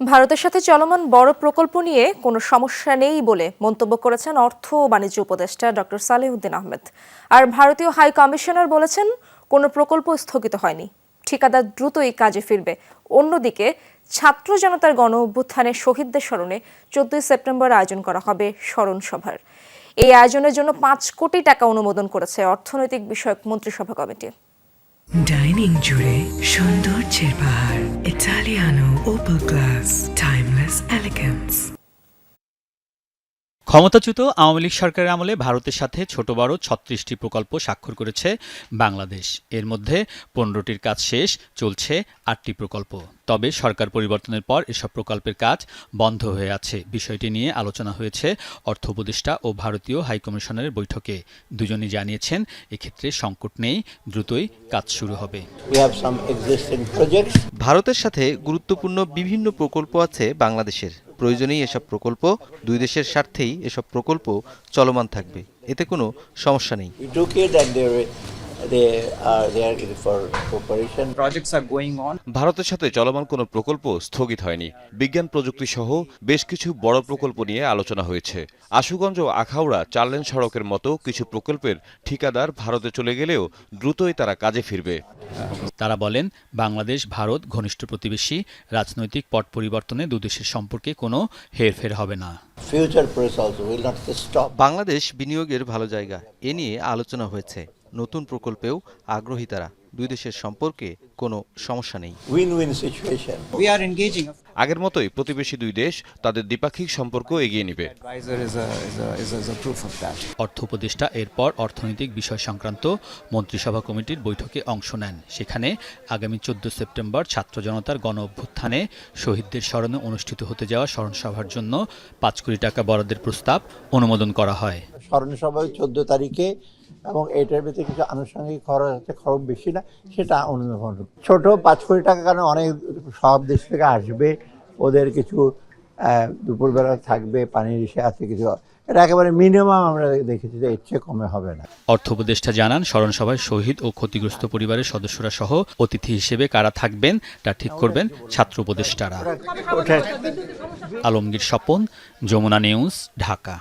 ভারতের সাথে চলমান বড় প্রকল্প নিয়ে কোনো সমস্যা নেই বলে মন্তব্য করেছেন অর্থ ও বাণিজ্য উপদেষ্টা ডক্টর সালেহুদ্দিন আহমেদ। আর ভারতীয় হাই কমিশনার বলেছেন, কোনো প্রকল্প স্থগিত হয়নি। ঠিকাদার দ্রুতই কাজে ফিরবে। অন্যদিকে, ছাত্র জনতার গণ অভ্যুত্থানে শহীদদের স্মরণে চোদ্দই সেপ্টেম্বর আয়োজন করা হবে স্মরণ সভার। এই আয়োজনের জন্য পাঁচ কোটি টাকা অনুমোদন করেছে অর্থনৈতিক বিষয়ক মন্ত্রিসভা কমিটি। ডাইনিং জুড়ে সৌন্দর্যের পাহাড় Italiano opal glass timeless elegance ক্ষমতাচ্যুত আওয়ামী লীগ সরকারের আমলে ভারতের সাথে ছোট বড় ছত্রিশটি প্রকল্প স্বাক্ষর করেছে বাংলাদেশ। এর মধ্যে পনেরোটির কাজ শেষ চলছে আটটি প্রকল্প। তবে সরকার পরিবর্তনের পর এসব প্রকল্পের কাজ বন্ধ হয়ে আছে। বিষয়টি নিয়ে আলোচনা হয়েছে অর্থ উপদেষ্টা ও ভারতীয় হাইকমিশনের বৈঠকে। দুজনই জানিয়েছেন এক্ষেত্রে সংকট নেই দ্রুতই কাজ শুরু হবে. ভারতের সাথে গুরুত্বপূর্ণ বিভিন্ন প্রকল্প আছে বাংলাদেশের। প্রয়োজনেই এসব প্রকল্প দুই দেশের স্বার্থেই এসব প্রকল্প চলমান থাকবে। এতে কোনো সমস্যা নেই। ভারতের সাথে চলমান কোনো প্রকল্প স্থগিত হয়নি। বিজ্ঞান প্রযুক্তি সহ বেশ কিছু বড় প্রকল্প নিয়ে আলোচনা হয়েছে। আশুগঞ্জ ও আখাউড়া চারলেন সড়কের মতো কিছু প্রকল্পের ঠিকাদার ভারতে চলে গেলেও দ্রুতই তারা কাজে ফিরবে। তারা বলেন বাংলাদেশ ভারত ঘনিষ্ঠ প্রতিবেশী রাজনৈতিক পট পরিবর্তনে দুদেশের সম্পর্কে কোনো হেরফের হবে না. বাংলাদেশ বিনিয়োগের ভালো জায়গা এ নিয়ে আলোচনা হয়েছে। নতুন প্রকল্পেও আগ্রহী তারা। দুই দেশের সম্পর্কে কোনো সমস্যা নেই. আগের মতোই প্রতিবেশী দুই দেশ তাদের দ্বিপাক্ষিক সম্পর্ক এগিয়ে নেবে. অর্থ উপদেষ্টা এরপর অর্থনৈতিক বিষয় সংক্রান্ত মন্ত্রিসভা কমিটির বৈঠকে অংশ নেন। সেখানে আগামী চোদ্দ সেপ্টেম্বর ছাত্র জনতার গণ অভ্যুত্থানে শহীদদের স্মরণে অনুষ্ঠিত হতে যাওয়া স্মরণসভার জন্য পাঁচ কোটি টাকা বরাদ্দের প্রস্তাব অনুমোদন করা হয়। স্মরণ সভা চোদ্দ তারিখে এবং এটার ভিতরে কিছু আনুষঙ্গিক খরচ আছে খরচ বেশি না সেটা অনুধাবন ছোট পাঁচ কোটি টাকা কারণে অনেক সব দেশ থেকে আসবে ওদের কিছু দুপুরবেলা থাকবে পানির ইসে আছে কিছু। এটা একেবারে মিনিমাম আমরা দেখেছি যে চেয়ে কমে হবে না। অর্থ উপদেষ্টা জানান স্মরণসভায় শহীদ ও ক্ষতিগ্রস্ত পরিবারের সদস্যরা সহ অতিথি হিসেবে কারা থাকবেন তা ঠিক করবেন ছাত্র উপদেষ্টারা। আলমগীর স্বপন যমুনা নিউজ ঢাকা।